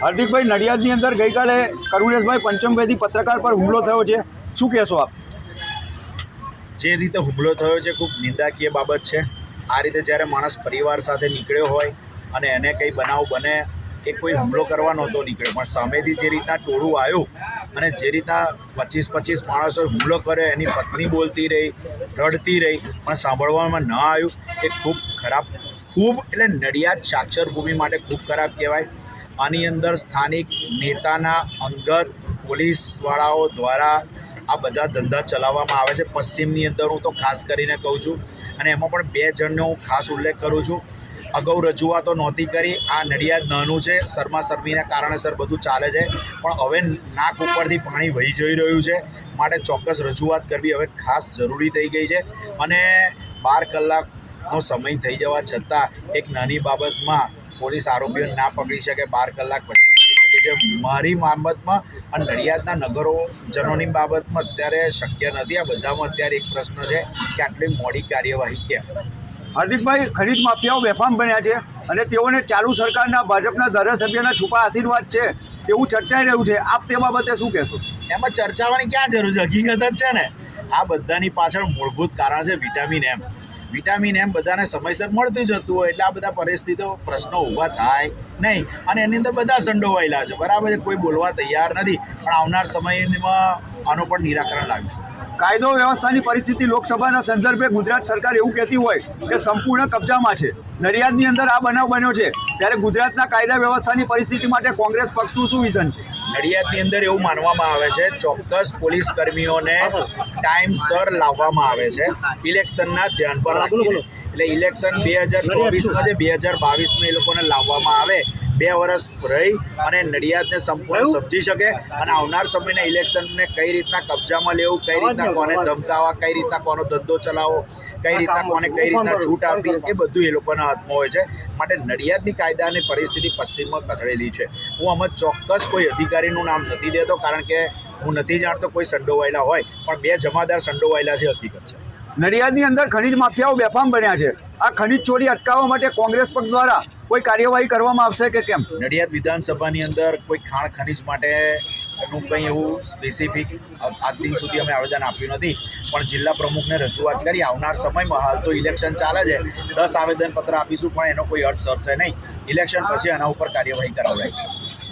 હાર્દિકભાઈ, નડિયાદની અંદર ગઈકાલે કરુણેશભાઈ પંચમભાઈથી પત્રકાર પર હુમલો થયો છે. શું કહેશો આપ? જે રીતે હુમલો થયો છે, ખૂબ નિંદાકીય બાબત છે. આ રીતે જ્યારે માણસ પરિવાર સાથે નીકળ્યો હોય અને એને કંઈ બનાવ બને એ કોઈ હુમલો કરવા નહોતો નીકળ્યો, પણ સામેથી જે રીતના ટોળું આવ્યું અને જે રીતના પચીસ પચીસ માણસોએ હુમલો કર્યો, એની પત્ની બોલતી રહી, રડતી રહી, પણ સાંભળવામાં ન આવ્યું. એ ખૂબ ખરાબ, ખૂબ એટલે નડિયાદ સાક્ષર ભૂમિ માટે ખૂબ ખરાબ કહેવાય. આની અંદર સ્થાનિક નેતાના અંગત પોલીસવાળાઓ દ્વારા આ બધા ધંધા ચલાવવામાં આવે છે. પશ્ચિમની અંદર હું તો ખાસ કરીને કહું છું, અને એમાં પણ બે જણનો હું ખાસ ઉલ્લેખ કરું છું. અગાઉ રજૂઆતો નહોતી કરી. આ નડિયાદ નાનું છે. શર્મા શર્મીના કારણેસર બધું ચાલે છે. પણ હવે નાક ઉપરથી પાણી વહી જઈ રહ્યું છે. માટે ચોક્કસ રજૂઆત કરવી હવે ખાસ જરૂરી થઈ ગઈ છે. અને બાર કલાકનો સમય થઈ જવા છતાં એક નાની બાબતમાં પોલીસ આરોપીઓને ના પકડી શકે, બાર કલાક પછી પકડી છે. મારી બાબતમાં અને નડિયાદના નગરોજનોની બાબતમાં અત્યારે શક્ય નથી. આ બધામાં અત્યારે એક પ્રશ્ન છે કે આટલી મોડી કાર્યવાહી કેમ? હાર્દિકભાઈ ખનીજ માફિયાઓ બેફામ બન્યા છે અને તેઓને ચાલુ સરકારના ભાજપના ધારાસભ્યના છુપા આશીર્વાદ છે તેવું ચર્ચાઈ રહ્યું છે. આપ તે બાબતે શું કહેશો? એમાં ચર્ચાવાની ક્યાં જરૂર છે? હકીકત જ છે ને, આ બધાની પાછળ મૂળભૂત કારણ છે વિટામિન એમ. વિટામિન એમ બધાને સમયસર મળતું જતું હોય એટલે આ બધા પરિસ્થિતિઓ, પ્રશ્નો ઊભા થાય નહીં. અને એની અંદર બધા સંડોવાયેલા છે. બરાબર છે, કોઈ બોલવા તૈયાર નથી. પણ આવનાર સમયમાં આનું પણ નિરાકરણ લાવીશું. કાયદો વ્યવસ્થાની પરિસ્થિતિ લોકસભાના સંદર્ભે ગુજરાત સરકાર એવું કહેતી હોય કે સંપૂર્ણ કબજામાં છે. નડિયાદની અંદર આ બનાવ બન્યો છે. ત્યારે ગુજરાતના કાયદા વ્યવસ્થાની પરિસ્થિતિ માટે કોંગ્રેસ પક્ષનું શું વિઝન છે? નડિયાદની અંદર એવું માનવામાં આવે છે, ચોક્કસ પોલીસ કર્મીઓને ટાઈમસર લાવવામાં આવે છે. ઇલેક્શનના ધ્યાન પર રાખીને. એટલે ઇલેક્શન બે હજાર ચોવીસમાં છે બે હજાર બાવીસમાં એ લોકોને લાવવામાં આવે બે વર્ષ રહી અને નડિયાદને સંપૂર્ણ સમજી શકે. અને આવનાર સમયના ઇલેક્શનને કઈ રીતના કબજામાં લેવું કઈ રીતના કોને ધમકાવવા કઈ રીતના કોનો ધંધો ચલાવવો કઈ રીતના કોને કઈ રીતના છૂટ આપવી એ બધું એ લોકોના હાથમાં હોય છે. માટે નડિયાદની કાયદાની પરિસ્થિતિ પશ્ચિમમાં કથળેલી છે. હું આમાં ચોક્કસ કોઈ અધિકારીનું નામ નથી દેતો કારણ કે હું નથી જાણતો કોઈ સંડોવાયેલા હોય પણ બે જમાદાર સંડોવાયેલા છે હકીકત છે. નડિયાદની અંદર ખનીજ માફિયાઓ બેફામ બન્યા છે. આ ખનીજ ચોરી અટકાવવા માટે કોંગ્રેસ પક્ષ દ્વારા કોઈ કાર્યવાહી કરવામાં આવશે કે કેમ? નડિયાદ વિધાનસભાની અંદર કોઈ ખાણ ખનીજ માટે નું કંઈ એવું સ્પેસિફિક આજ દિન સુધી અમે આવેદન આપ્યું નથી. પણ જિલ્લા પ્રમુખને રજૂઆત કરી, આવનાર સમયમાં હાલ તો ઇલેક્શન ચાલે છે. દસ આવેદનપત્ર આપીશું, પણ એનો કોઈ અર્થ સરશે નહીં. ઇલેક્શન પછી આના ઉપર કાર્યવાહી કરાવડાવીશું.